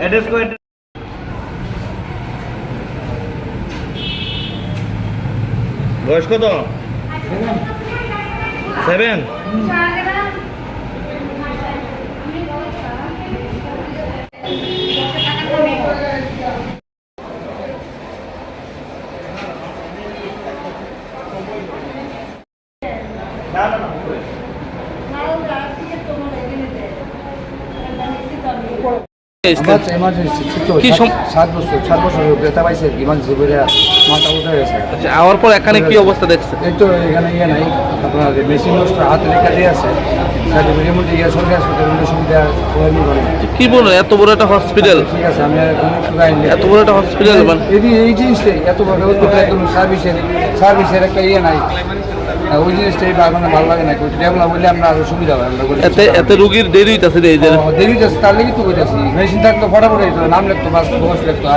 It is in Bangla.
অ্যাড্রেস কো বয়স কত? সেভেন। আমার এমার্জেন্সি আওয়ার পর এখানে কি অবস্থা দেখছে এই তো এখানে ইয়ে নাই আপনার মেশিন হাতে লেখা দিয়ে আছে। কি বলুন এত বড় একটা হসপিটাল কিছু গাইনি এত বড় একটা হসপিটাল মানে? এই জিনিসটাই এত বড় সার্ভিসের সার্ভিসের একটা ইয়ে নাই। ওই জিনিসটাই ভালো ভালো লাগে না ডেভেলপ আমরা আরও সুবিধা আমরা এতে এতে রুগীর দেরি হইতাছে দেরি যাচ্ছে তার লেগে তো কইতাছি। মেশিন থাকতো ফটাফট নাম লিখতো বাস বস লিখতো